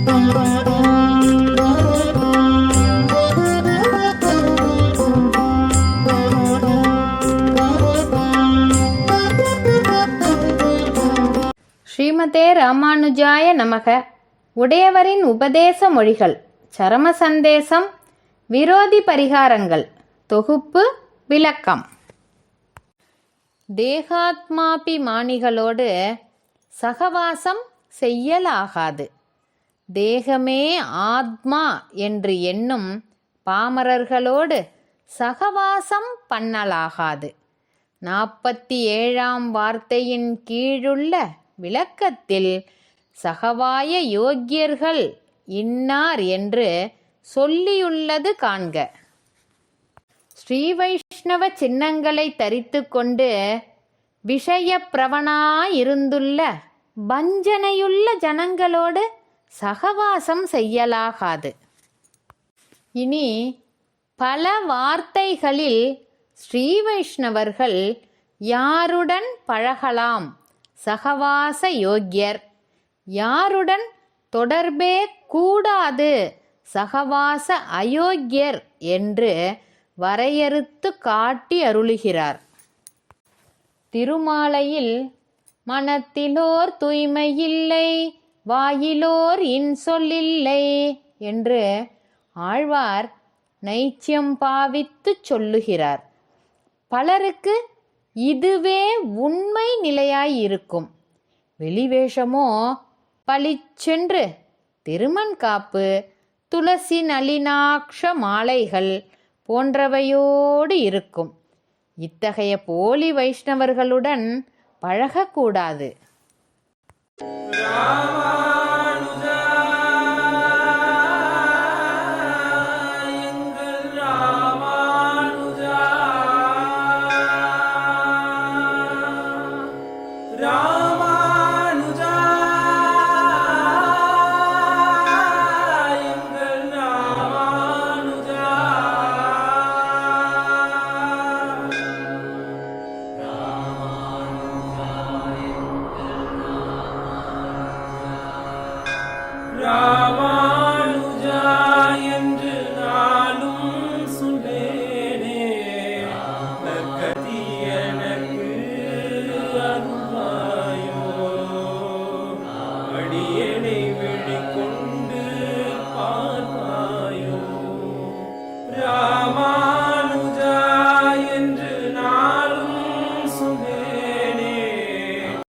ஸ்ரீமதே ராமானுஜாய நமக. உடையவரின் உபதேச மொழிகள் சரம சந்தேசம் விரோதி பரிகாரங்கள் தொகுப்பு விளக்கம். தேகாத்மாபிமானிகளோடு சகவாசம் செய்யலாகாது. தேகமே ஆத்மா என்று எண்ணும் பாமரர்களோடு சகவாசம் பண்ணலாகாது. நாற்பத்தி ஏழாம் வார்த்தையின் கீழுள்ள விளக்கத்தில் சகவாய யோக்கியர்கள் இன்னார் என்று சொல்லியுள்ளது காண்க. ஸ்ரீ வைஷ்ணவ சின்னங்களை தரித்து கொண்டு விஷய பிரவனாயிருந்துள்ள வஞ்சனையுள்ள ஜனங்களோடு சகவாசம் செய்யலாகாது. இனி பல வார்த்தைகளில் ஸ்ரீ வைஷ்ணவர்கள் யாருடன் பழகலாம்? சகவாச யோக்கியர். யாருடன் தொடர்பே கூடாது? சகவாச அயோக்கியர் என்று வரையறுத்து காட்டி அருளுகிறார். திருமாலையில் மனத்திலோர் தூய்மையில்லை வாயிலோர் இன்சொல்லில்லை என்று ஆழ்வார் நைச்சியம் பாவித்துச் சொல்லுகிறார். பலருக்கு இதுவே உண்மை நிலையாயிருக்கும். வெளிவேஷமோ பளிச்சென்று திருமண் காப்பு துளசி நளினாக்ஷ மாலைகள் போன்றவையோடு இருக்கும். இத்தகைய போலி வைஷ்ணவர்களுடன் பழகக்கூடாது. Come on.